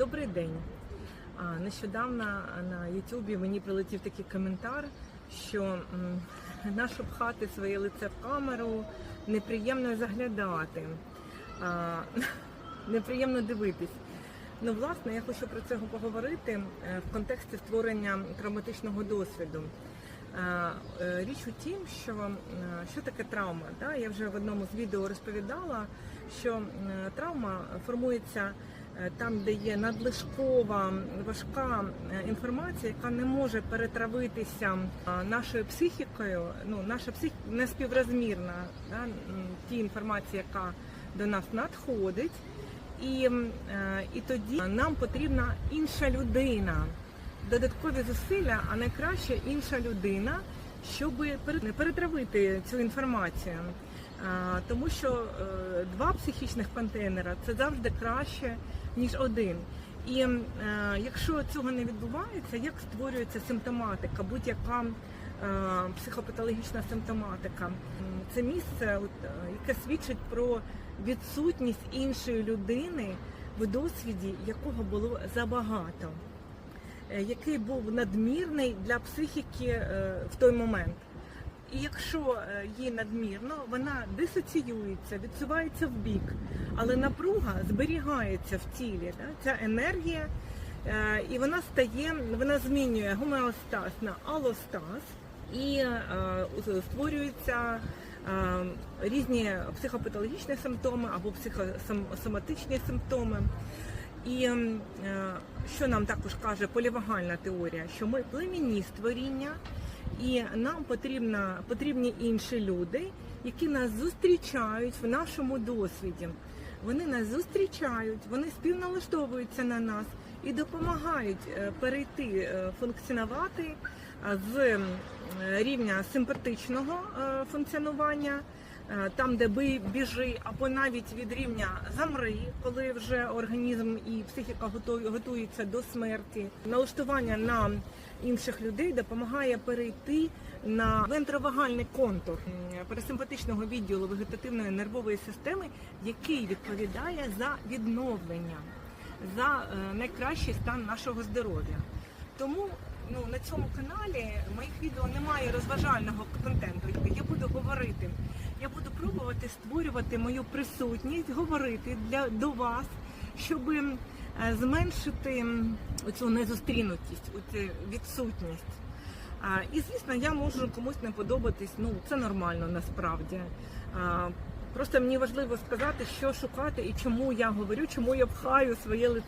Добрий день. Нещодавно на Ютубі мені прилетів такий коментар, що нащо пхати своє лице в камеру, неприємно заглядати, неприємно дивитись. Ну, власне, я хочу про це поговорити е, в контексті створення травматичного досвіду. Е, Річ у тім, що що таке травма. Я вже в одному з відео розповідала, що травма формується там, де є надлишкова важка е, інформація, яка не може перетравитися е, нашою психікою. Ну, наша психіка не співрозмірна да? тій інформації, яка до нас надходить. І, е, і тоді нам потрібна інша людина, додаткові зусилля, а найкраще інша людина, щоб пере- перетравити цю інформацію. Тому що е, два психічних контейнера це завжди краще, ніж один. І е, якщо цього не відбувається, як створюється симптоматика, будь-яка е, психопатологічна симптоматика. Це місце, яке свідчить про відсутність іншої людини, в досвіді якого було забагато, який був надмірний для психіки в той момент. І якщо е, їй надмірно, вона дисоціюється, відсувається в бік, але напруга зберігається в тілі. Да? Ця енергія, е, і вона стає, вона змінює гомеостаз на алостаз і е, створюються різні психопатологічні симптоми або психосоматичні симптоми. І що нам також каже полівагальна теорія, що ми племінні створіння, і нам потрібна, потрібні інші люди, які нас зустрічають в нашому досвіді. Вони нас зустрічають, вони співналаштовуються на нас і допомагають е, перейти е, функціонувати е, з рівня симпатичного е, функціонування, е, там, де біжи, або навіть від рівня замри, коли вже організм і психіка готу- готуються до смерті. Налаштування на інших людей допомагає перейти на вентровагальний контур парасимпатичного відділу вегетативної нервової системи, який відповідає за відновлення, за е, найкращий стан нашого здоров'я. Тому ну, на цьому каналі моїх відео немає розважального контенту. Я буду говорити, я буду пробувати створювати мою присутність, говорити для до вас, щоб е, зменшити цю незустрінутість, оцю відсутність. А, і звісно, я можу комусь не подобатись. Ну це нормально насправді. А, Просто мені важливо сказати, що шукати і чому я говорю, чому я пхаю своє лице